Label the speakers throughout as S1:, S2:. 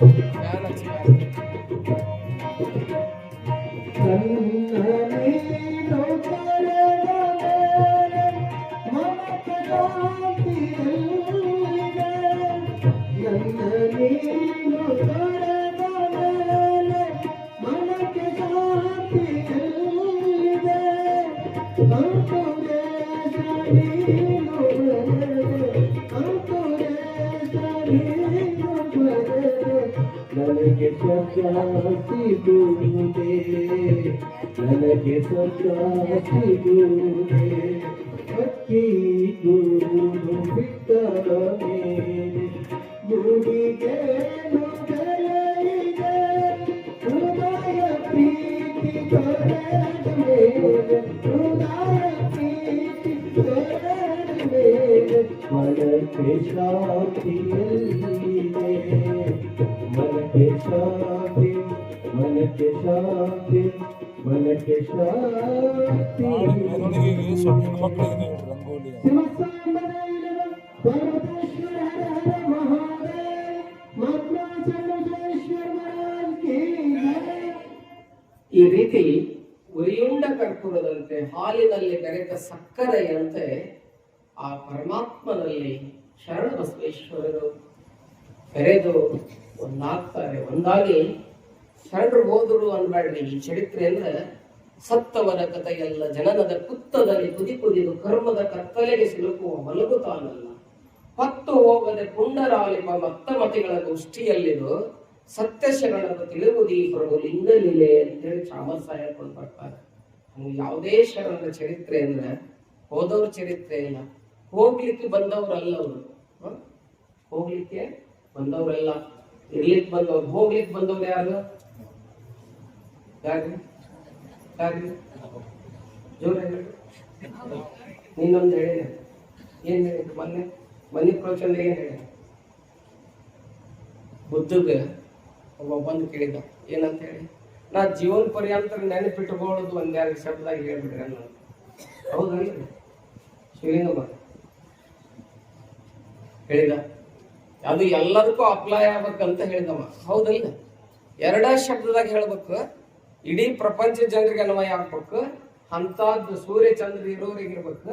S1: ನನ್ನ ನನಗೆ ಸ್ವರ್ಗ ಸಿಗುವುದೇ ನನಗೆ ಸ್ವರ್ಗ ಸಿಗುವುದೇ ಹಕ್ಕಿ ಗೂಡು ಬಿಟ್ಟ ಮೇಲೆ ಗೂಡಿಗೆ ನುಗ್ಗಲಿದೆ ಹೃದಯ ಪ್ರೀತಿ ತೊರೆದ ಮೇಲೆ ಹೃದಯ ಪ್ರೀತಿ ತೊರೆದ ಮೇಲೆ ಮನಕ್ಕೆ ಶಾಂತಿಯಲ್ಲಿದೆ ಶಾಂತಿ ಶಾಂತಿ ಶಾಂತಿ.
S2: ಈ ರೀತಿ ಉರಿಯುಂಡ ಕರ್ಪೂರದಂತೆ ಹಾಲಿನಲ್ಲಿ ಕರೆತ ಸಕ್ಕರೆಯಂತೆ ಆ ಪರಮಾತ್ಮನಲ್ಲಿ ಶರಣ ಬಸವೇಶ್ವರರು ಬೆರೆದು ಒಂದಾಗ್ತಾರೆ ಒಂದಾಗಿ ಶರಣರು ಹೋದರು ಅನ್ಬೇಡ್ರಿ ಈ ಚರಿತ್ರೆ ಅಂದ್ರೆ ಸತ್ತವರ ಕಥೆಯಲ್ಲ, ಜನನದ ಕುತ್ತದಲ್ಲಿ ಕುದಿ ಕುದಿದು ಕರ್ಮದ ಕತ್ತಲೆಗೆ ಸಿಲುಕುವ ಮಲಗುತ್ತಾನಲ್ಲ ಹೊತ್ತು ಹೋಗದೆ ಪುಂಡರಾಲಿಪ ಮತ್ತಮತಿಗಳ ಗೋಷ್ಠಿಯಲ್ಲಿದು ಸತ್ಯ ಶರಣರು ತಿಳಿಯುವುದೀ ಪ್ರಭು ಹೇಳಿ ಅಂತೇಳಿ ಚಾಮಸಾಯ ಕೊಂಡು ಬರ್ತಾರೆ ಹಂಗೆ ಯಾವುದೇ ಶರಣರ ಚರಿತ್ರೆ ಅಂದ್ರೆ ಹೋದವ್ರ ಚರಿತ್ರೆ ಇಲ್ಲ. ಹೋಗ್ಲಿಕ್ಕೆ ಬಂದವರಲ್ಲ ಅವರು? ಹೋಗ್ಲಿಕ್ಕೆ ಬಂದವರೆಲ್ಲ. ಇರ್ಲಿಕ್ಕೆ ಬಂದವ್ರು ಹೋಗ್ಲಿಕ್ಕೆ ಬಂದವ್ರು ಯಾರು? ಯಾರು ಯಾರು ಜೋರ ನೀನೊಂದು ಹೇಳಿದೆ ಏನ್ ಹೇಳಿ? ಮೊನ್ನೆ ಮನಿ ಪ್ರವಚನ ಏನ್ ಹೇಳಿ? ಬುದ್ಧಗೆ ಒಬ್ಬ ಬಂದು ಕೇಳಿದ ಏನಂತ ಹೇಳಿ? ನಾ ಜೀವನ ಪರ್ಯಂತ ನೆನಪಿಟ್ಟುಕೊಳ್ಳೋದು ಒಂದೆರಡು ಶಬ್ದ ಹೇಳ್ಬಿಡ್ರಿ ಅನ್ನೋ ಹೌದಲ್ರಿ ಶಿವಲಿಂಗಮ್ಮ ಹೇಳಿದ ಅದು ಎಲ್ಲದಕ್ಕೂ ಅಪ್ಲೈ ಆಗ್ಬೇಕಂತ ಹೇಳಿದವ. ಹೌದಲ್ಲ? ಎರಡ ಶಬ್ದದಾಗ ಹೇಳ್ಬೇಕು, ಇಡೀ ಪ್ರಪಂಚ ಜನರಿಗೆ ಅನ್ವಯ ಆಗ್ಬೇಕು ಅಂತದ್ದು ಸೂರ್ಯ ಚಂದ್ರ ಇರೋರಿಗೆ ಇರ್ಬೇಕು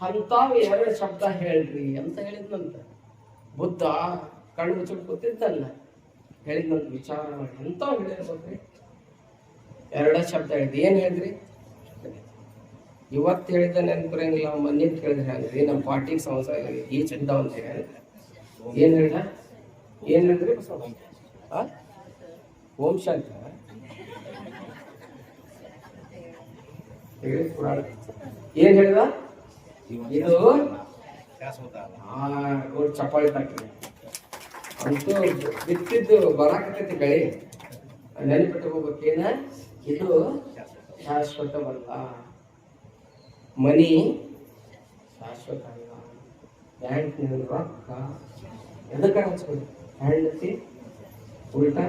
S2: ಅಂತಾವ್ ಎರಡು ಶಬ್ದ ಹೇಳ್ರಿ ಅಂತ ಹೇಳಿದ್ನಂತ. ಬುದ್ಧ ಕಣ್ಣು ಮುಚ್ಚಿಟ್ಟು ಕೂತಿದ್ದಲ್ಲ, ಹೇಳಿದ್ನಂತ ವಿಚಾರ ಮಾಡಿ ಎಂತಾವ್ ಹೇಳಿರ್ಬೇಕ್ರಿ. ಎರಡ ಶಬ್ದ ಹೇಳಿದ್ರಿ ಏನ್ ಹೇಳಿದ್ರಿ? ಇವತ್ತು ಹೇಳಿದ ನೆನಪಿರಂಗಿಲ್ಲ ಮೊನ್ನೆ ಕೇಳಿದ್ರೆ ಹಂಗ್ರಿ, ನಮ್ಮ ಪಾರ್ಟಿಗೆ ಸಮಸ್ಯೆ ಈ ಚಂದ ಅಂತ. ಹೇಳಿ ಏನ್ ಹೇಳ ಏನ್ ಹೇಳಿದ್ರಿ? ಓಂ ಶಾಂತಿ. ಏನ್ ಹೇಳಿದ? ಇದು ನೋಡಿ ಚಪ್ಪಾಳಿ ಅಂತೂ ಬಿತ್ತಿದ್ದು ಬರಾಕತ್ತೈತಿ ಬೆಳೆ ನೆನಪಿಟ್ಕೋಬೇಕೇನ ಇದು ಶಾಶ್ವತವಲ್ಲ. ಮನಿ ಶಾಶ್ವತ ಅಲ್ಲ ಬ್ಯಾಂಕ್ನಲ್ಲಿ ರೊಕ್ಕ ಎದಕ್ಕೆ ಹಚ್ಬೋದು ಹೆಂಡತಿ ಉಲ್ಟಾ?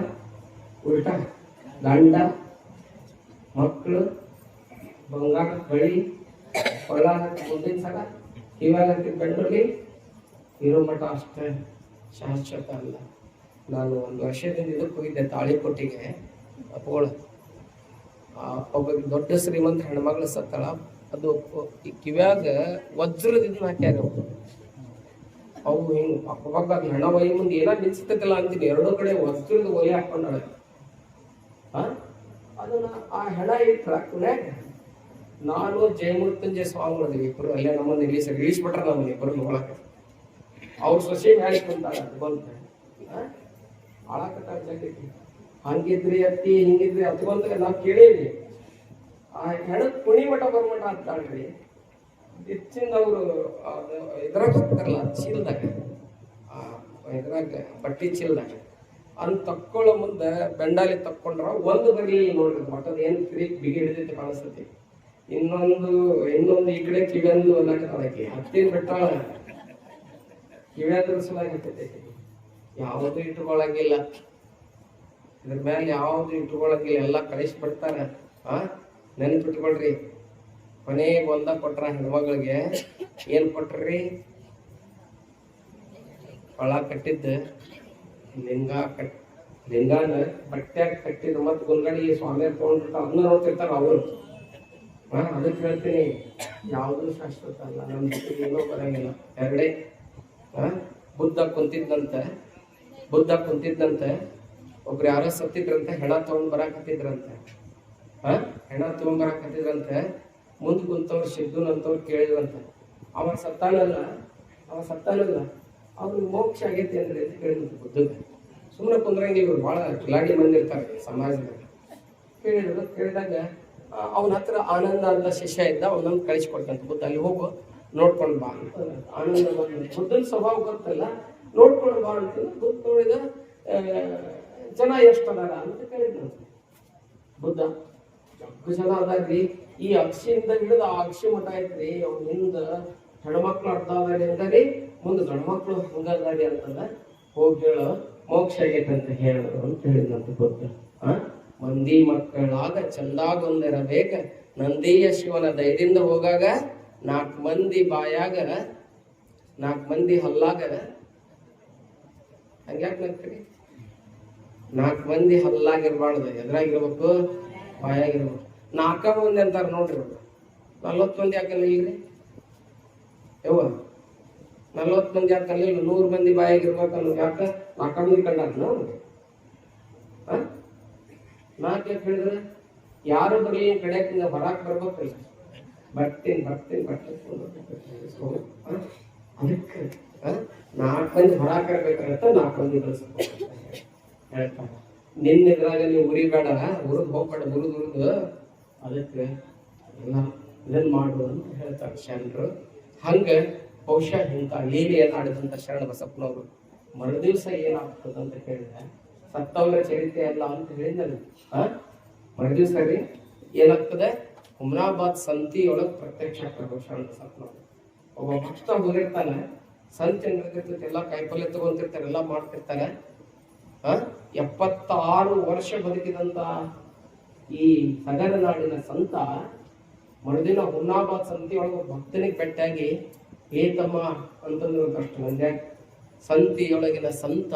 S2: ಉಲ್ಟಾ? ಗಂಡ ಮಕ್ಕಳು? ಬಂಗಾರ ಬಳಿ? ಹೊಲ ಮುಂದಿನ ಸಲ? ಇವಾಗ ಹಾಕಿ ಬೆಂಡಲ್ಲಿ ಇರೋ ಮಠ ಅಷ್ಟೇ. ಶಾಶ್ವತ ಅಲ್ಲ. ನಾನು ಒಂದು ವರ್ಷದಿಂದ ಇದಕ್ಕೆ ಹೋಗಿದ್ದೆ ತಾಳಿಕೊಟ್ಟಿಗೆ ಅಪ್ಪಗಳು ಆ ಒಬ್ಬ ದೊಡ್ಡ ಶ್ರೀಮಂತ ಹೆಣ್ಮಗಳು ಸತ್ತಳ. ಅದು ಈ ಕಿವ್ಯಾಗ ವಜ್ರದಿಂದ ಹಾಕ್ಯಾರ. ಅವು ಹಿಂಗೆ? ಪಕ್ಕ ಪಕ್ಕ ಅದ್ ಹೆಣ ಒಯ್ಯ ಮುಂದೆ ಏನೋ ನಿಲ್ಸತೈತಲ್ಲ ಅಂತೀನಿ. ಎರಡೂ ಕಡೆ ವಸ್ತ್ರದ ಒಲೆ ಹಾಕೊಂಡಾಳೆ. ಅದನ್ನ ಆ ಹೆಣ ಇಟ್ಟ ನಾನು ಜಯಮೃತ್ಯುಂಜಯ ಸ್ವಾಮಿಗಳಿದ್ವಿ ಇಬ್ಬರು ಅಲ್ಲೇ ನಮ್ಮನ್ನು ಸರ್ ಇಳಿಸ್ಬಿಟ್ರ ನಮ್ಮನ್ನ ಇಬ್ಬರು ಒಳಗೆ ಅವ್ರ ಸೊಸೆ ಮ್ಯಾಲೆ ಕುಂತಾಳ ಬಂತ. ಆಳಾಕತ್ತಾಳ ಜಗಕ್ಕೆ ಹಂಗಿದ್ರಿ ಅತ್ತಿ ಹಿಂಗಿದ್ರಿ ಅತ್ಕೊಂತ ನಾವು ಕೇಳೀವಿ. ಆ ಹೆಣದ ಕುಣಿ ಮಠ ಬರ್ಮಠ ಅಂತಾಳ್ರಿ. ಹೆಚ್ಚಿಂದ ಅವರು ಇದ್ರಾಗ ಹೋಗ್ತಾರಲ್ಲ ಚೀಲದಾಗ. ಇದ್ರಾಗ, ಬಟ್ಟೆ ಚೀಲದಾಗ. ಅದನ್ನ ತಕ್ಕೊಳ್ಳೋ ಮುಂದೆ ಬೆಂಡಾಲಿ ತಕ್ಕೊಂಡ್ರ ಒಂದು ಬರಲಿಲ್ಲ ನೋಡ್ರಿ ಮಟ್ಟದ ಏನು ಫ್ರೀ ಬಿಗಿ ಕಾಣಿಸ್ತೈತಿ ಇನ್ನೊಂದು ಇನ್ನೊಂದು ಈ ಕಡೆ ಕಿವಿಯಂದು ಅನ್ನಕ್ಕೆ ಹತ್ತಿನ ಬೆಟ್ಟಾಳ. ಕಿವಿಯಂದ್ರ ಸಲುವಾಗಿ ಹತ್ತೈತಿ ಯಾವುದು ಇಟ್ಕೊಳಂಗಿಲ್ಲ. ಇದ್ರ ಮೇಲೆ ಯಾವುದು ಇಟ್ಕೊಳಂಗಿಲ್ಲ, ಎಲ್ಲ ಕಳಿಸ್ಬಿಡ್ತಾರ. ಆ, ನೆನಪಿಟ್ಕೊಳ್ರಿ. ಕೊನೆಗೆ ಒಂದ ಕೊಟ್ರ ಹೆಣ್ಮಗಳಿಗೆ ಏನ್ ಕೊಟ್ರಿ? ಕೊಳ ಕಟ್ಟಿದ್ದ ಲಿಂಗ ಕಟ್, ಲಿಂಗಾನ ಬಟ್ಟ್ಯಾಗ ಕಟ್ಟಿದ ಮತ್ತೆ ಗುಲ್ಗಡಿ ಸ್ವಾಮಿ ತಗೊಂಡಿರ್ತಾರ ಅದನ್ನ ನೋಡ್ತಿರ್ತಾರ ಅವರು. ಹಾ ಅದಕ್ಕೆ ಹೇಳ್ತೀನಿ, ಯಾವುದು ಶಾಶ್ವತ ಅಲ್ಲ ನಮ್ಮ ಜೊತೆಗೆ ಏನೂ ಬರಂಗಿಲ್ಲ. ಎರಡೇ, ಹಾ, ಬುದ್ಧ ಕುಂತಿದ್ದಂತ ಬುದ್ಧ ಕುಂತಿದ್ದಂತ ಒಬ್ರು ಯಾರೋ ಸತ್ತಿದ್ರಂತೆ, ಹೆಣ ತಗೊಂಡ್ ಬರಾಕತ್ತಿದ್ರಂತೆ, ಹಾ, ಹೆಣ ತಗೊಂಡ್ ಬರಾಕತ್ತಿದ್ರಂತೆ ಮುಂದ್ ಕುಂತವ್ರು ಕೇಳಿದ್ರಂತ ಅವ ಸತ್ತಾನಲ್ಲ ಅವ ಸತ್ತಾನಲ್ಲ ಅವ್ರಿಗೆ ಮೋಕ್ಷ ಆಗೈತಿ ಅಂದ್ರೆ ಅಂತ ಕೇಳಿದ್ರು ಬುದ್ಧ ಸುಮ್ಮನೆ ಕುಂದ್ರಂಗೆ ಇವ್ರು ಭಾಳ ಕಿಲಾಡಿ ಬಂದಿರ್ತಾರೆ ಸಮಾಜದಲ್ಲಿ. ಕೇಳಿದ್ರು, ಕೇಳಿದಾಗ ಅವನ ಹತ್ರ ಆನಂದ ಅಂತ ಶಿಷ್ಯ ಇದ್ದ ಅವನನ್ನು ಕಳಿಸ್ಕೊಡ್ತಂತ. ಬುದ್ಧ, ಅಲ್ಲಿ ಹೋಗು, ನೋಡ್ಕೊಂಡು ಬಾ. ಅಂತ ಆನಂದ ಬಂದ, ಬುದ್ಧನ ಸ್ವಭಾವ ಗೊತ್ತಲ್ಲ, ನೋಡ್ಕೊಂಡು ಬಾ ಅಂತ ಬುದ್ಧ ನೋಡಿದ ಜನ ಎಷ್ಟು ಅದಾರ? ಅಂತ ಕೇಳಿದ್ರು. ಬುದ್ಧ ಜನ ಅದಾರ್ರಿ ಈ ಅಕ್ಷಿಯಿಂದ ಹಿಡಿದು ಆ ಅಕ್ಷಿ ಮಠ ಐತ್ರಿ ಅವ್ನಿಂದ ಹೆಣ್ಮಕ್ಳು ಅರ್ಧ ಅದಾರಿ ಅಂದಾರಿ ಮುಂದೆ ಗಂಡ್ಮಕ್ಳು ಹಂಗ ಅದಾರಿ ಅಂತಂದ ಹೋಗಿ ಹೇಳ, ಮೋಕ್ಷ ಆಗೈತಂತ ಅಂತ ಹೇಳು ಅಂತ ಹೇಳಿದ್ನಂತ ಗೊತ್ತ. ಆ? ಮಂದಿ ಮಕ್ಕಳಾಗ ಚಂದಾಗೊಂದಿರಬೇಕ ನಂದಿಯ ಶಿವನ ದಯದಿಂದ ಹೋಗಾಗ ನಾಲ್ಕು ಮಂದಿ ಬಾಯಾಗ ನಾಲ್ಕು ಮಂದಿ ಹಲ್ಲಾಗ ಹಂಗ್ಯಾಕ್ ನಗ್ತೀರಿ ನಾಲ್ಕು ಮಂದಿ ಹಲ್ಲಾಗಿರ್ಬಾರ್ದು ಎದ್ರಾಗಿರ್ಬೇಕು ಬಾಯಾಗಿರ್ಬೇಕು ನಾಲ್ಕ ಮಂದಿ ಅಂತಾರೆ ನೋಡ್ರಿ. ನಲ್ವತ್ತು ಮಂದಿ ಯಾಕಲ್ಲ ಇಲ್ರಿ ಯವ್ವ, ನಲ್ವತ್ತು ಮಂದಿ ಯಾಕಲ್ಲ ಇಲ್ಲ? ನೂರು ಮಂದಿ ಬಾಯಾಗಿರ್ಬೇಕು ಅನ್ನೋದು ಯಾಕ? ನಾಲ್ಕ ಮಂದಿ ಕಂಡಾರ ನಾವು ನಾಲ್ಕು ಯಾಕೆ ಹೇಳಿದ್ರೆ? ಯಾರು ಬರಲಿ ಕಡೆಯಿಂದ ಹೊರಕ್ ಬರ್ಬೇಕಲ್ಲ. ಬರ್ತೀನಿ ಬರ್ತೀನಿ ಬರ್ತೀನಿ. ಅದಕ್ಕೆ ನಾಲ್ಕು ಮಂದಿ ಹೊರಕ್ ಬರ್ಬೇಕಾಗತ್ತ ನಾಲ್ಕು ಮಂದಿ ಕಳ್ಸ್ಬೇಕು ಹೇಳ್ತಾರೆ ನಿನ್ನ ಇದ್ರಾಗ ನೀವು ಉರಿಬೇಡ ಉರಿದ್ ಹೋಗ್ಬೇಡ ಉರಿದ್ ಉರಿದು ಅದಕ್ಕೆ ಎಲ್ಲ ಇದನ್ನ ಮಾಡು ಅಂತ ಹೇಳ್ತಾರೆ ಶರಣರು. ಹಂಗ ಬಹುಶಃ ಇಂಥ ಲೀಲೆಯನ್ನು ಆಡಿದಂಥ ಶರಣ ಬಸಪ್ಪನವರು ಮರುದಿವ್ಸ ಏನಾಗ್ತದೆ ಅಂತ ಕೇಳಿದ್ರೆ, ಸತ್ತವರ ಚರಿತ್ರೆ ಅಲ್ಲ ಅಂತ ಹೇಳಿದ್ನಲ್ಲ. ಮರುದಿವ್ಸ ರೀ ಏನಾಗ್ತದೆ? ಹುಮ್ನಾಬಾದ್ ಸಂತಿ ಒಳಗೆ ಪ್ರತ್ಯಕ್ಷ ಆಗ್ತಾರೆ ಶರಣ ಬಸಪ್ಪನವರು. ಒಬ್ಬ ಭಕ್ತ ಹೋಗಿರ್ತಾನೆ ಸಂತೆ ನಡೆದಿರ್ತೈತೆ, ಎಲ್ಲ ಕಾಯಿಪಲ್ಯ ತಗೊಂತಿರ್ತಾರೆ, ಎಲ್ಲ ಮಾಡ್ತಿರ್ತಾರೆ? ಎಪ್ಪತ್ತಾರು ವರ್ಷ ಬದುಕಿದಂತ ಈ ಸಗರ ನಾಡಿನ ಸಂತ ಮರುದಿನ ಹುನ್ನಾಬಾದ್ ಸಂತಿಯೊಳಗೆ ಭಕ್ತನಿಗೆ ಬೆಟ್ಟಾಗಿ ಏ ತಮ್ಮ ಅಂತಂದ್ರು ಅಷ್ಟು ಮಂದ್ಯಾಗ ಸಂತಿಯೊಳಗಿನ ಸಂತ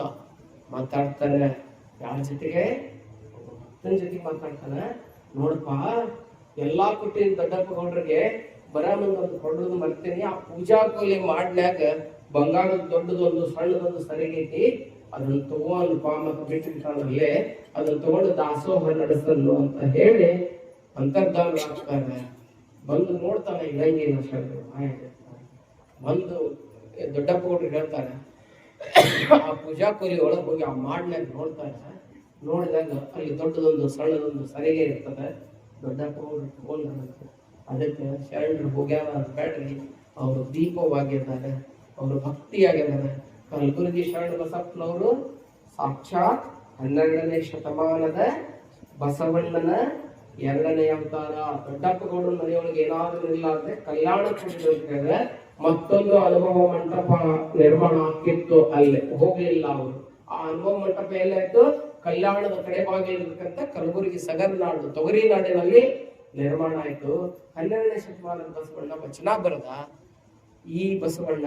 S2: ಮಾತಾಡ್ತಾನೆ. ಯಾರ ಜೊತೆಗೆ? ಭಕ್ತನ ಜೊತೆಗೆ ಮಾತಾಡ್ತಾನೆ. ನೋಡಪ್ಪ, ಎಲ್ಲಾ ಕೊಟ್ಟಿನ ದೊಡ್ಡಪ್ಪ ಗೌಡ್ರಿಗೆ ಬರ ಒಂದು ಕೊಡೋದು ಮರ್ತೀನಿ ಆ ಪೂಜಾ ಕೋಲಿ ಮಾಡ್ನ್ಯಾಗ ಬಂಗಾರದ ದೊಡ್ಡದೊಂದು, ಸಣ್ಣದೊಂದು ಸರಿಗೈತಿ ಅದನ್ನ ತಗೊಂಡು ಪಾಮಕ ಬಿಟ್ಟಿರ್ತಾನಲ್ಲೇ ಅದನ್ನ ತಗೊಂಡು ದಾಸೋಹ ನಡೆಸಲು ಅಂತ ಹೇಳಿ ಅಂತರ್ಧಾನ ಆಗ್ತಾರೆ ಬಂದು ನೋಡ್ತಾನೆ ಆಯ್ತು. ಬಂದು ದೊಡ್ಡಪ್ಪ ಗೌಡ್ರು ಹೇಳ್ತಾರೆ, ಆ ಪೂಜಾ ಕೋರಿ ಒಳಗೆ ಹೋಗಿ ಆ ಮಾಡ್ನಾಗ ನೋಡ್ತಾರೆ ನೋಡಿದಾಗ ಅಲ್ಲಿ ದೊಡ್ಡದೊಂದು ಸಣ್ಣದೊಂದು ಸರಿಗೆ ಇರ್ತದೆ. ದೊಡ್ಡಪ್ಪ ತಗೊಂಡ್ರಂತೆ ಅದಕ್ಕೆ ಶರಣರು ಹೋಗ್ಯಾರ ಅಂತ ಬೇಡ್ರಿ ಅವರು ದೀಪವಾಗಿದ್ದಾರೆ. ಅವರು ಭಕ್ತಿಯಾಗಿದ್ದಾರೆ. ಕಲಬುರಗಿ ಶರಣ ಬಸಪ್ಪನವರು ಸಾಕ್ಷಾತ್ ಹನ್ನೆರಡನೇ ಶತಮಾನದ ಬಸವಣ್ಣನ ಎರಡನೇ ಅವತಾರ. ದೊಡ್ಡಪ್ಪಗೌಡ ಮನೆಯೊಳಗೆ ಏನಾದರೂ ಇಲ್ಲ ಅಂದ್ರೆ ಕಲ್ಯಾಣ ಕೊಟ್ಟಿದ್ರೆ ಮತ್ತೊಂದು ಅನುಭವ ಮಂಟಪ ನಿರ್ಮಾಣ ಆಗಿತ್ತು ಅಲ್ಲಿ. ಹೋಗ್ಲಿಲ್ಲ ಅವರು. ಆ ಅನುಭವ ಮಂಟಪ ಎಲ್ಲಾಯ್ತು ಕಲ್ಯಾಣದ ಕಡೆ ಭಾಗಿರ್ತಕ್ಕಂಥ ಕಲಬುರಗಿ ಸಗರ್ನಾಡು ತೊಗರಿ ನಾಡಿನಲ್ಲಿ ನಿರ್ಮಾಣ ಆಯ್ತು. ಹನ್ನೆರಡನೇ ಶತಮಾನದ ಬಸವಣ್ಣ ವಚನ ಬರದ, ಈ ಬಸವಣ್ಣ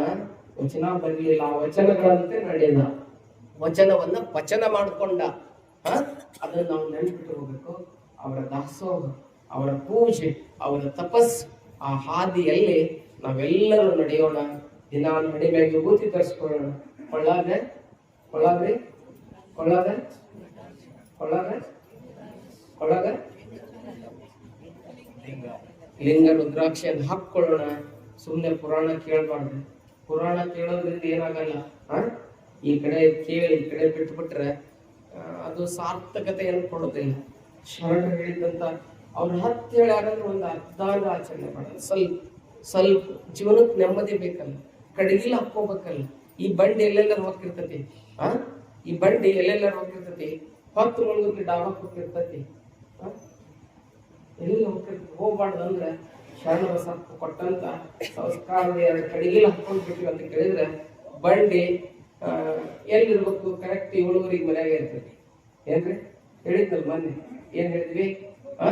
S2: ವಚನ ಬರಲಿಲ್ಲ ವಚನಗಳಂತೆ ನಡೆದ. ವಚನವನ್ನ ಪಚನ ಮಾಡಿಕೊಂಡ. ಅದನ್ನು ನಾವು ನೆನಪಿಟ್ಕೋಬೇಕು ಅವರ ದಾಸೋಹ ಅವರ ಪೂಜೆ ಅವರ ತಪಸ್ಸು ಆ ಹಾದಿಯಲ್ಲಿ ನಾವೆಲ್ಲರೂ ನಡೆಯೋಣ. ದಿನ ನಡಿ ಮೇಲೆ ವಿಭೂತಿ ತರಿಸ್ಕೊಳ್ಳೋಣ. ಕೊಳ್ಳಾದೆ? ಕೊಳ್ಳಾದ್ರಿ ಕೊಳ್ಳಾದೆ? ಕೊಳ್ಳಾಗ ಲಿಂಗ ಲಿಂಗ ರುದ್ರಾಕ್ಷಿಯನ್ನು ಹಾಕೊಳ್ಳೋಣ ಸುಮ್ಮನೆ ಪುರಾಣ ಕೇಳಬಾರ್ದು. ಪುರಾಣ ಕೇಳೋದ್ರಿಂದ ಏನಾಗಲ್ಲ? ಆ? ಈ ಕಡೆ ಕೇಳಿ, ಈ ಕಡೆ ಬಿಟ್ಬಿಟ್ರೆ ಅದು ಸಾರ್ಥಕತೆಯನ್ನು ಕೊಡೋದಿಲ್ಲ ಶರಣರು ಹೇಳಿದಂತ ಅವ್ರ ಹತ್ತು ಹೇಳ್ಯಾರಂದ್ರೆ ಒಂದು ಅರ್ಧಾನ ಆಚರಣೆ ಮಾಡೋದು ಸ್ವಲ್ಪ ಸ್ವಲ್ಪ ಜೀವನಕ್ಕೆ ನೆಮ್ಮದಿ ಬೇಕಲ್ಲ ಕಡಗಿಲ ಹಾಕೋಬೇಕಲ್ಲ ಈ ಬಂಡಿ ಎಲ್ಲೆಲ್ಲರೂ ಹೋಗ್ತಿರ್ತತಿ ಆ? ಈ ಬಂಡಿ ಎಲ್ಲೆಲ್ಲರೂ ಹೋಗ್ತಿರ್ತತಿ ಹೊತ್ತು ಮುಳುಗಕ್ಕೆ ಡಾಬಾಕ್ ಹೋಗ್ತಿರ್ತತಿ? ಎಲ್ಲಿ ಹೋಗ್ತಿರ್ತತಿ ಹೋಗ್ಬಾರ್ದು ಅಂದ್ರೆ ಶರಣ ಬಸಪ್ಪ ಕೊಟ್ಟಂತ ಸಂಸ್ಕಾರದ ಎರಡು ಕಡೆಗಿಲ್ಲ ಹಾಕೊಂಡ್ ಬಿಟ್ಟಿವಿ ಅಂತ ಕೇಳಿದ್ರೆ, ಬಂಡಿ ಎಲ್ಲಿರ್ಬೇಕು? ಕರೆಕ್ಟ್ ಏಳುವರೆಗೆ ಮನೆಯಾಗ ಇರ್ತೈತಿ ಏನ್ರಿ? ಹೇಳಿದ್ನಲ್ಲ ಮೊನ್ನೆ. ಏನ್ ಹೇಳಿದ್ವಿ? ಆ?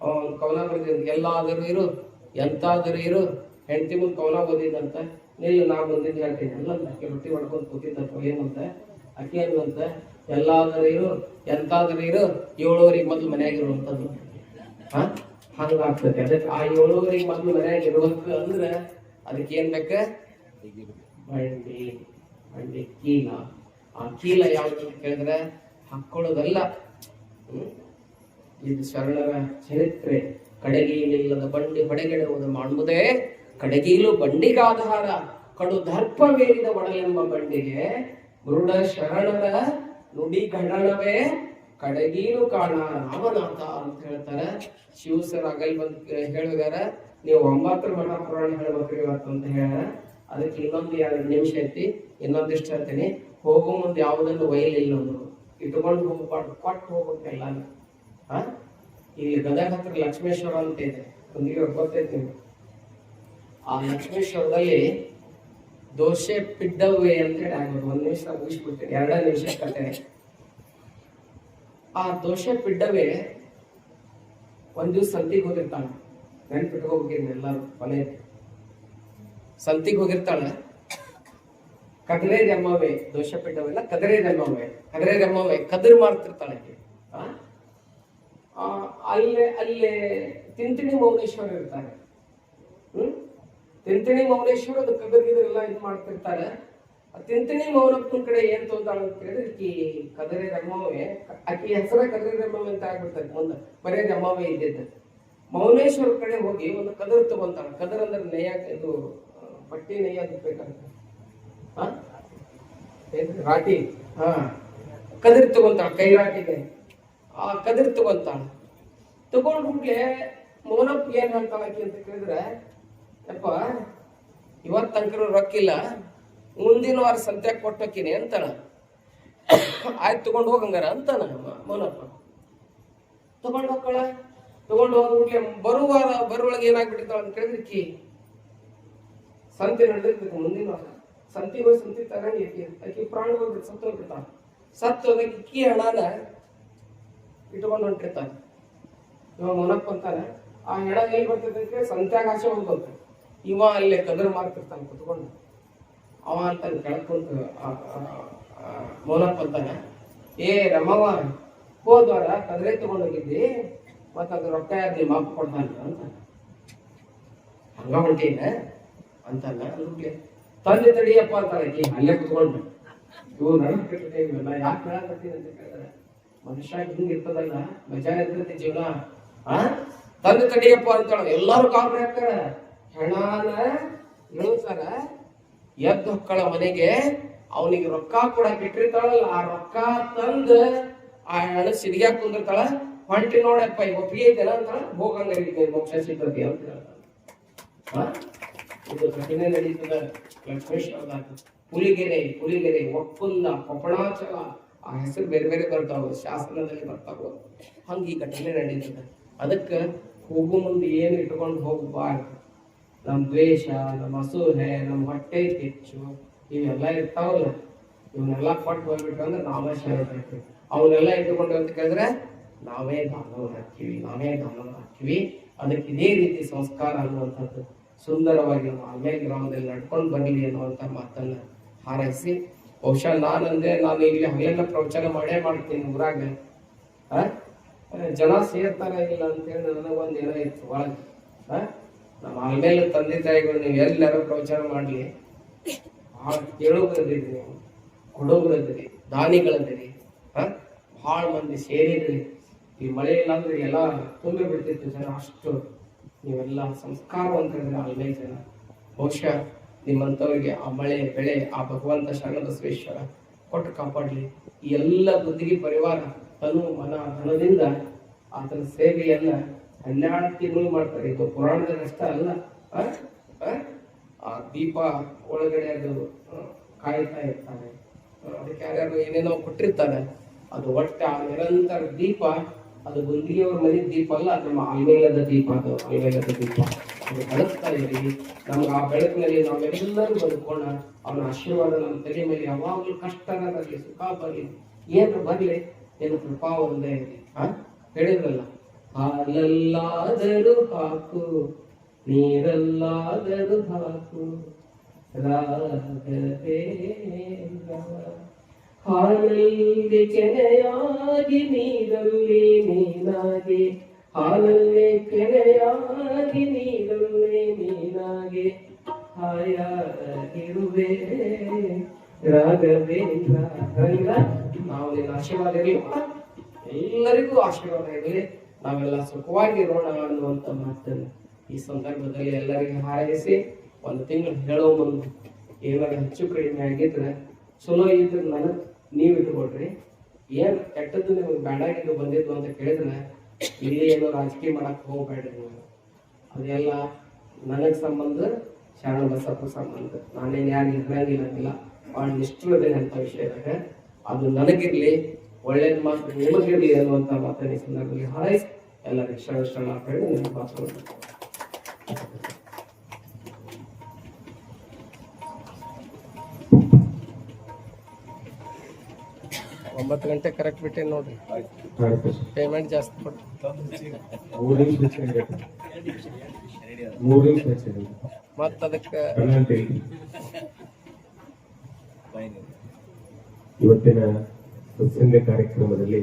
S2: ಅವ್ನ್ ಕವನ ಬರ್ದಿದ್ ಎಲ್ಲಾದರೂ ಇರು, ಎಂತಾದರೂ ಇರು, ಹೆಂಡತಿ ಮುಂದೆ ಕವನ ಓದಿದಂತ ನಿಲ್ಲು, ನಾ ಬಂದಿದ್ದು ಹೇಳ್ತೀನಿ ಎಲ್ಲ ಆಕೆ ರೊಟ್ಟಿ ಮಾಡ್ಕೊಂಡು ಕೂತಿದ್ದಂತ ಏನಂತ? ಆಕೆ ಏನಂತ ಎಲ್ಲಾದರೂ ಇರು, ಎಂತಾದರೂ ಇರು ಏಳುವರಿಗೆ ಮೊದಲು ಮನ್ಯಾಗ ಇರುವಂಥದ್ದು ಹಾ ಹಂಗಾಗ್ತದೆ ಅದಕ್ಕೆ ಆ ಏಳುವರೆಗೆ ಮೊದಲು ಮನೆಯಾಗ ಇರ್ಬೇಕು ಅಂದ್ರೆ ಅದಕ್ಕೆ ಏನ್ ಬೇಕ? ಬಂಡಿ ಬಂಡಿ ಕೀಲ. ಆ ಕೀಲ ಯಾವ್ದು ಕೇಳಿದ್ರೆ ಹಾಕೊಳ್ಳೋದಲ್ಲ. ಇದು ಶರಣರ ಚರಿತ್ರೆ. ಕಡೆಗೀಲಿಲ್ಲದ ಬಂಡಿ ಹೊಡೆಗೆಡುವುದು ಮಾಡುವುದೇ ಕಡೆಗೀಲು ಬಂಡಿಗಾಧಾರ. ಕಡು ದರ್ಪವೇರಿದ ಒಡಲೆಂಬ ಬಂಡಿಗೆ ಮೃಡ ಶರಣರ ನುಡಿ ಗಣನವೇ ಕಡೆಗೀಲು ಕಾಣ ರಾಮನಾಥ ಅಂತ ಹೇಳ್ತಾರೆ. ಶಿವಸರ ಅಗಲ್ ಬಂದ್ ಹೇಳಿದಾರ, ನೀವು ಒಂಬತ್ತರ ಮಠ ಪುರಾಣ ಹೇಳ್ಬೇಕ್ರಿ ಇವತ್ತು ಅಂತ ಹೇಳ ಅದಕ್ಕೆ ಇನ್ನೊಂದು ಎರಡು ನಿಮಿಷ ಐತಿ ಇನ್ನೊಂದಿಷ್ಟು ಹೇಳ್ತೀನಿ. ಹೋಗೋ ಮುಂದೆ ಯಾವುದನ್ನು ಒಯ್ಯಲಿಲ್ಲ ಅಂದ್ರು. ಇಟ್ಕೊಂಡು ಹೋಗ್ಬಾರ್ದು, ಕೊಟ್ಟು ಹೋಗ್ಬೇಕೆಲ್ಲ ಹಾ ಇಲ್ಲಿ ಗದಗ ಹತ್ರ ಲಕ್ಷ್ಮೇಶ್ವರ ಅಂತ ಇದೆ. ಒಂದಿಗೆ ಗೊತ್ತೈತಿ ನೀವು ಆ ಲಕ್ಷ್ಮೇಶ್ವರದಲ್ಲಿ ದೋಸೆ ಪಿಡ್ಡವೇ ಅಂತ ಹೇಳಿ ಆಗೋದು ಒಂದ್ ನಿಮಿಷ ಮುಗಿಸ್ಬಿಡ್ತೀನಿ. ಎರಡೇ ನಿಮಿಷ ಕತೆ. ಆ ದೋಷ ಪಿಡ್ಡವೇ ಒಂದು ಸಂತಿಗೆ ಹೋಗಿರ್ತಾಳ. ನೆನ್ಪಿಟ್ಕೋಬೇಕಿದ್ನ ಎಲ್ಲಾರು ಕೊನೆ ಸಂತಿಗೆ ಹೋಗಿರ್ತಾಳ. ಕದರೇ ದಮ್ಮವೇ ದೋಷ ಪಿಡ್ಡವೆಲ್ಲ ಕದರೇ ದಮ್ಮವೇ ಕದರೇ ದಮ್ಮವೇ ಕದರ್ ಮಾಡ್ತಿರ್ತಾಳೆ ಅಲ್ಲೇ ಅಲ್ಲೇ ತಿಂತಿಣಿ ಮೌನೇಶ್ವರ ಇರ್ತಾರೆ ಹ್ಮ್? ತಿಂತಿಣಿ ಮೌನೇಶ್ವರ ಅದು ಕದರ್ಗಿದ್ರೆಲ್ಲ ಇದು ಮಾಡ್ತಿರ್ತಾರೆ ತಿಂತಿಣಿ ಮೌನಪ್ಪನ ಕಡೆ ಏನ್ ತೋತಾಳ ಅಂತ ಕೇಳಿದ್ರೆ ಈಕಿ ಕದರಿ ರಮ್ಮವೇ ಆಕಿ ಹೆಸರ ಕದರಿ ರಮ್ಮವೇ ಅಂತ ಆಗ್ಬಿಡ್ತಾರೆ ಒಂದು ಬರೇ ರಮ್ಮವೇ ಇದ್ದಿದ್ದ. ಮೌನೇಶ್ವರ ಕಡೆ ಹೋಗಿ ಒಂದು ಕದರ್ ತಗೊಂತಾಳ. ಕದರ್ ಅಂದ್ರೆ ನೇಯ, ಇದು ಬಟ್ಟೆ ಹಾ ಏನ್ರಿ? ರಾಟಿ. ಹಾ ಕದರ್ ತಗೊಂತಾಳ, ಕೈ ರಾಟಿಗೆ. ಆ ಕದರ್ ತಗೊಂತಾಳ. ತಗೊಂಡ್ ಕೂಡ್ಲೆ ಮೌನಪ್ಪ ಏನ್ ಹೇಳ್ತಾಳಕಿ ಅಂತ ಕೇಳಿದ್ರೆ, ಯಪ್ಪ, ಇವತ್ ತನಕ ರೊಕ್ಕಿಲ್ಲ. ಮುಂದಿನ ವಾರ ಸಂತ್ಯಾಗ ಕೊಟ್ಟೋಕಿನಿ ಅಂತಾನ. ಆಯ್ತು, ತಗೊಂಡು ಹೋಗಂಗಾರ ಅಂತಾನ ಮೌನಪ್ಪ. ತಗೊಂಡು ಹೋಗ್ಕೊಳ ತಗೊಂಡು ಹೋಗ್ಬಿಟ್ಲೆ ಬರುವ ಬರುವೊಳಗೆ ಏನಾಗ್ಬಿಟ್ಟಿರ್ತಾಳ ಅಂತ ಕೇಳಿದ್ರೆ ಕಿ. ಸಂತೆ ನಡೆದಿರ್ತೈತೆ ಮುಂದಿನ ವಾರ ಸಂತಿ ಹೋಗಿ ಸಂತಿ ತಗೊಂಡು ಆಕಿ ಪ್ರಾಣ ಹೋಗ್ಬಿಟ್ಟು ಸತ್ತು ಹೋಗ್ಬಿಡ್ತಾಳ. ಸತ್ತು ಹೋದಾಗ ಕಿ ಹಣನ ಇಟ್ಕೊಂಡು ಹೊಂಟಿರ್ತಾನೆ ಇವ ಮನಪ್ಪ ಅಂತಾನೆ, ಆ ಹೆಣ ಎಲ್ಲಿ ಬರ್ತೈತೆ ಅಂತ ಸಂತ್ಯಾಗ ಆಸೆ ಹೋಗ್ಬಂತ. ಇವ ಅಲ್ಲೇ ಕದರ್ ಮಾರ್ತಿರ್ತಾನೆ ಕುತ್ಕೊಂಡು. ಅವ ಅಂತಂದು ಕೆಳಕೊಂತ ಮೌನಪ್ಪ ಅಂತಾನೆ ಏ ರಮವ ಹೋದ್ವಾರ ಕದ್ರೆ ತಗೊಂಡೋಗಿದ್ದಿ ಮತ್ತ ಅದು ರೊಕ್ಕ ಯಾರು ನಿಮ್ಮ ಅಪ್ಪ ಕೊಡ್ತಾನ ಅಂತ. ಹಂಗ ಹೊಂಟೀನ ಅಂತಲ್ಲ ಅದಕ್ಕೆ ತಂದೆ ತಡಿಯಪ್ಪ ಅಂತಾರೆ ಆಕಿ ಅಲ್ಲೇ ಕುತ್ಕೊಂಡು. ಇವು ನಡ್ಬಿಟ್ಟಿರ್ತೈತೆ ಇವೆಲ್ಲ ಯಾಕೆ ಹೇಳಕತ್ತೀನಿ ಅಂತ ಕೇಳಿದ್ರೆ ಮನುಷ್ಯ ಹಿಂಗ್ ಇರ್ತದಲ್ಲ, ಮಜಾ ಇರ್ತೈತಿ ಜೀವನ. ಆ? ತಂದೆ ತಡಿಯಪ್ಪ ಅಂತ ಎಲ್ಲಾರು ಕಾಬ್ರಿ ಹಾಕ್ತಾರ ಹೆಣಾನ ಇಳಿಸ್ತಾರ ಎದ್ದು ಹೊಕ್ಕಳ ಮನೆಗೆ ಅವನಿಗೆ ರೊಕ್ಕ ಕೂಡ ಇಟ್ಟಿರ್ತಾಳಲ್ಲ ಆ ರೊಕ್ಕ ತಂದ ಆ ಹಣ ಸಿಡಿಗ್ಯಾಕ ಕುಂದಿರ್ತಾಳ. ಹೊಂಟಿ ನೋಡಪ್ಪ ಒಪ್ಪಿಗೆ ಐತೆಲ್ಲ ಅಂತ ಹೋಗಂಗ ಮೋಕ್ಷ ಸಿಗ್ತತಿ ಅಂತ? ಇದು ಘಟನೆ ನಡೀತದ. ಹುಲಿಗೆರೆ ಪುಲಿಗೆರೆ ಪುಲಿಗೆರೆ, ಒಪ್ಪಂದ ಕೊಪ್ಪಣಾಚಲ ಆ ಹೆಸರು ಬೇರೆ ಬೇರೆ ಬರ್ತಾವ ಶಾಸನದಲ್ಲಿ ಬರ್ತಾವ. ಹಂಗೆ ಈ ಘಟನೆ ನಡೀತದ. ಅದಕ್ಕೆ ಹೋಗು ಮುಂದೆ ಏನು ಇಟ್ಕೊಂಡು ಹೋಗ್ಬಾರ್ದು ನಮ್ ದ್ವೇಷ ನಮ್ಮ ಅಸೂಹೆ ನಮ್ಮ ಹೊಟ್ಟೆ ಕಿಚ್ಚು, ಇವೆಲ್ಲ ಇರ್ತಾವಲ್ಲ. ಇವನ್ನೆಲ್ಲ ಕೊಟ್ಟು ಹೋಗ್ಬಿಟ್ಟು ಅಂದ್ರೆ ನಾವೇ ಶಾಲೆ ಅವನ್ನೆಲ್ಲ ಇಟ್ಟುಕೊಂಡು ಅಂತ ಕೇಳಿದ್ರೆ, ನಾವೇ ದಾನವ್ರು ಹಾಕ್ತೀವಿ ನಾವೇ ದಾನವ್ರು ಹಾಕ್ತೀವಿ ಅದಕ್ಕೆ ಇದೇ ರೀತಿ ಸಂಸ್ಕಾರ ಅನ್ನುವಂಥದ್ದು. ಸುಂದರವಾಗಿ ನಮ್ಮ ಆಮೇಲೆ ಗ್ರಾಮದಲ್ಲಿ ನಡ್ಕೊಂಡು ಬರಲಿ ಅನ್ನುವಂಥ ಮಾತನ್ನ ಹಾರೈಸಿ, ಬಹುಶಃ ನಾನಂದ್ರೆ ನಾನು ಇಲ್ಲಿ ಹಗಲೆಲ್ಲ ಪ್ರವಚನ ಮಾಡೇ ಮಾಡ್ತೀನಿ ಊರಾಗ? ಜನ ಸೇರ್ತಾರ ಇಲ್ಲ ಅಂತೇಳಿ ಒಂದು ಏನೋ ಇತ್ತು ಒಳಗೆ? ನಮ್ಮ ಆಮೇಲೆ ತಂದೆ ತಾಯಿಗಳು ನೀವು ಎಲ್ಲರೂ ಪ್ರವಚನ ಮಾಡಲಿ. ಭಾಳ ಕೇಳೋಗ್ರದಿರಿ ನೀವು ಕೊಡೋಗ್ರದಿರಿ ದಾನಿಗಳದ್ರಿ ಹಾಂ? ಭಾಳ ಮಂದಿ ಸೇರಿದ್ರಿ ಈ ಮಳೆ ಇಲ್ಲಾಂದ್ರೆ ಎಲ್ಲ ತುಂಬಿ ಬಿಡ್ತಿತ್ತು ಜನ. ಅಷ್ಟು ನೀವೆಲ್ಲ ಸಂಸ್ಕಾರವಂತರಿದ್ರೆ ಆಲ್ಮೇಲೆ ಜನ. ಬಹುಶಃ ನಿಮ್ಮಂಥವ್ರಿಗೆ ಆ ಮಳೆ, ಬೆಳೆ, ಆ ಭಗವಂತ ಶರಣಬಸವೇಶ್ವರ ಕೊಟ್ಟು ಕಾಪಾಡಲಿ. ಈ ಎಲ್ಲ ಬುದ್ಧಿಗೆ ಪರಿವಾರ ತನು ಮನ ಧನದಿಂದ ಆತನ ಸೇವೆಯನ್ನ ಹನ್ನೆರಡು ತಿಂಗಳು ಮಾಡ್ತಾರೆ. ಇದು ಪುರಾಣದಲ್ಲಿ ಅಷ್ಟ ಅಲ್ಲ. ಆ? ದೀಪ ಒಳಗಡೆ ಅದು ಕಾಯ್ತಾ ಇರ್ತಾನೆ. ಅದಕ್ಕೆ ಯಾರ್ಯಾರು ಏನೇನೋ ಕೊಟ್ಟಿರ್ತಾರೆ ಅದು ಒಟ್ಟ ನಿರಂತರ ದೀಪ, ಅದು ಗುಂಡಿಯವ್ರ ಮನೆ ದೀಪ ಅಲ್ಲ, ಅದು ನಮ್ಮ ಆಲ್ಮೇಲದ ದೀಪ, ಅದು ಆಲ್ಮೇಲದ ದೀಪ. ಅದು ಬೆಳಗ್ತಾ ಇರಿ. ನಮ್ಗೆ ಆ ಬೆಳಕಿನಲ್ಲಿ ನಾವೆಲ್ಲರೂ ಬದುಕೋಣ. ಅವನ ಆಶೀರ್ವಾದ ನಮ್ಮ ತಲೆ ಮೇಲೆ ಯಾವಾಗಲೂ ಕಷ್ಟನ ಬರಲಿ ಸುಖ ಬರಲಿ. ಏನು ಬರಲಿ, ಏನು ಕೃಪಾ ಒಂದೇ ಇರಲಿ ಹಾ ಹೇಳಿದ್ರಲ್ಲ. ಹಾಲಲ್ಲಾದರೂ ಹಾಕು ನೀರಲ್ಲಾದರೂ ಹಾಕು. ರಾಘವೇಂದ್ರ ಹಾಲಲ್ಲಿ ಕೆನೆಯಾಗಿ, ನೀರಲ್ಲಿ ನೀನಾಗಿ ಹಾಲಲ್ಲಿ ಕೆನೆಯಾಗಿ, ನೀರಲ್ಲಿ ನೀನಾಗೆ ಹಾಯಾಗಿರುವೆ. ರಾಗ ನಾವು ನಿನ್ನ ಆಶೀರ್ವಾದ ಇರಲಿ. ಎಲ್ಲರಿಗೂ ಆಶೀರ್ವಾದ ಇರಲಿ. ನಾವೆಲ್ಲ ಸುಖವಾಗಿರೋಣ ಅನ್ನುವಂತ ಮಾತನ್ನು ಈ ಸಂದರ್ಭದಲ್ಲಿ ಎಲ್ಲರಿಗೂ ಹಾರೈಸಿ ಒಂದು ತಿಂಗಳು ಹೇಳೋ ಮುಂದೆ ಏನಾರ ಹೆಚ್ಚು ಕಡಿಮೆ ಆಗಿದ್ರೆ ಚಲೋ ಇದ್ರೆ ನನಗೆ ನೀವು ಇಟ್ಕೊಡ್ರಿ ಏನು ಕೆಟ್ಟದ್ದು ನಿಮಗೆ ಬೇಡಾಗಿದ್ದು ಬಂದಿದ್ದು ಅಂತ ಕೇಳಿದ್ರೆ ಇಲ್ಲಿ ಏನೋ ರಾಜಕೀಯ ಮಾಡಕ್ ಹೋಗ್ಬೇಡ್ರಿ ನೀವು. ಅದೆಲ್ಲ ನನಗೆ ಸಂಬಂಧ ಶರಣ ಬಸಪ್ಪ ಸಂಬಂಧ. ನಾನೇನು ಯಾರು ಇರಂಗಿಲ್ಲ ಭಾಳ ನಿಷ್ಠುರದೇನೆ ಅಂತ ವಿಷಯದಾಗ. ಅದು ನನಗಿರ್ಲಿ ಒಳ್ಳೇದು ಮಾತ್ರ ನಿಮಗಿರಲಿ ಅನ್ನುವಂಥ ಮಾತನ್ನ ಈ ಸಂದರ್ಭದಲ್ಲಿ ಹಾರೈ ಎಲ್ಲರಿಗೆ ಶರಣ ಶರಣ ಹೇಳಿ ನಿಮ್ಮ ಮಾತುಗಳು ಒಂಬತ್ತು ಗಂಟೆ ಕರೆಕ್ಟ್ ಬಿಟ್ಟೆ ನೋಡ್ರಿ. ಪೇಮೆಂಟ್ ಜಾಸ್ತಿ
S1: ಕೊಟ್ಟು
S2: ಮತ್ತೆ ಅದಕ್ಕೆ
S1: ಇವತ್ತಿನ ಸತ್ಸಂಗ ಕಾರ್ಯಕ್ರಮದಲ್ಲಿ